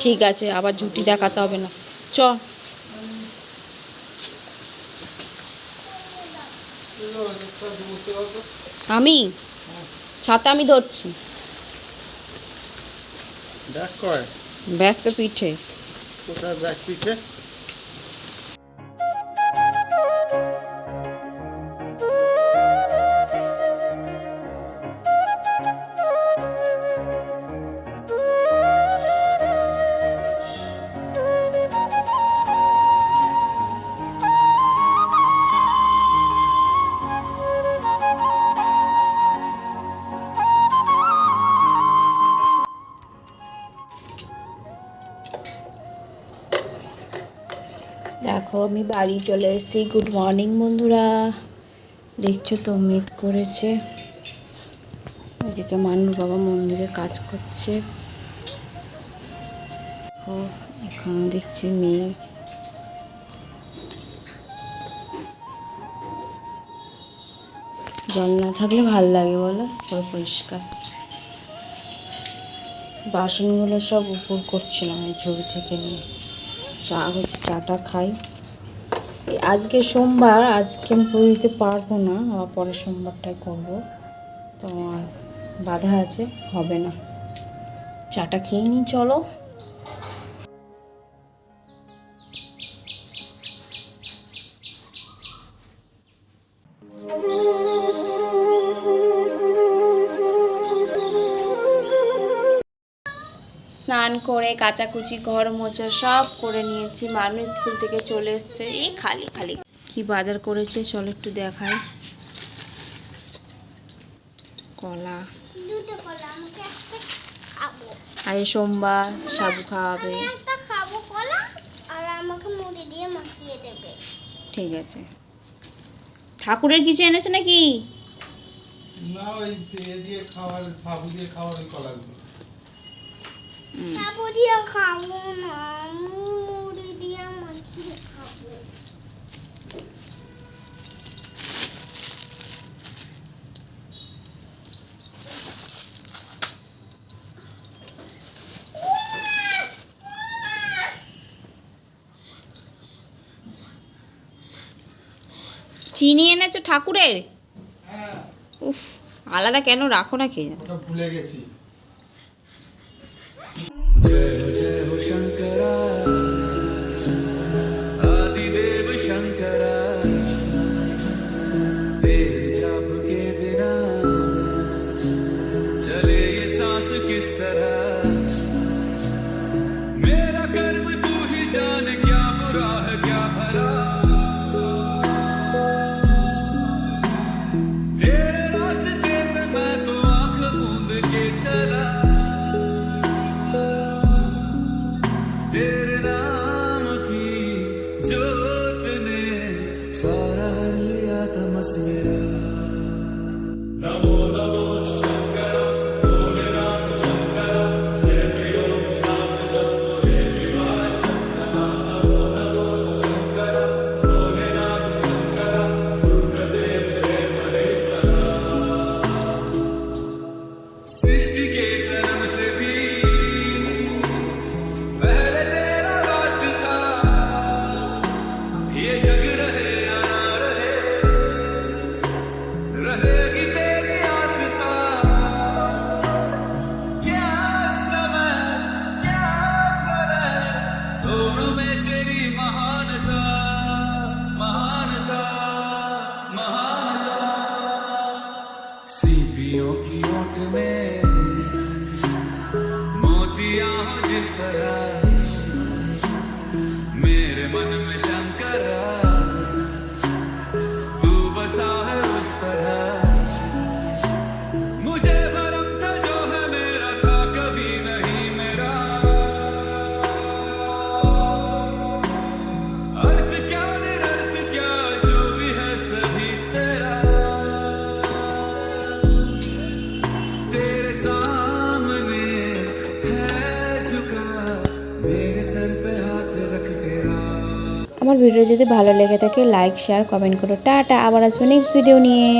ঠিক আছে আবার ঝুটি দেখাতে হবে না। চ। আমি? ছাতা আমি ধরছি। দেখ কয়? ব্যাগ তো পিঠে। কোথায় ব্যাগ পিঠে? দেখো, আমি বাড়ি চলে এসেছি। গুড মর্নিং বন্ধুরা। দেখছ তো, মেঘ করেছে। এদিকে মানুষ বাবা মন্দিরে কাজ করছে। ও, এখন দেখছি মেয়ে জল না থাকলে ভালো লাগে বলো? পুরো পরিষ্কার। বাসনগুলো সব উপর করছিলাম এই ছবি থেকে নিয়ে। চা হচ্ছে চাটা খাই। আজকে সোমবার, আজকে আমি পুরো দিতে পারব না, আবার পরের সোমবারটাই করব। তো বাধা আছে, হবে না। চাটা খেয়ে নিই, চলো। স্নান করে কাচাকুচি ঘর মোছা সব করে নিয়েছি। মানুষ স্কুল থেকে চলে এসছে। এই খালি খালি। কি বাজার করেছে? চলো একটু দেখাই। কলা। দুটো কলা আমাকে একটা খাব। আর সোমবার সাবু খাওয়াবে। আমি একটা খাব কলা আর আমাকে মুড়ি দিয়ে মাখিয়ে দেবে। ঠিক আছে। ঠাকুরের কিছু এনেছো নাকি? না ওই দিয়ে খাওয়ার সাবু দিয়ে খাওয়ার কলাগুলো। সাবু দিয়ে খাব না মুড়ি দিয়ে মাখিয়ে খাব চিনি এনেছো ঠাকুরের? হ্যাঁ। উফ আলাদা কেন রাখো না কে ভুলে গেছি। Yeah. ভিডিও যদি ভালো লেগে থাকে লাইক শেয়ার কমেন্ট করো। টাটা, আবার আসবে নেক্সট ভিডিও নিয়ে।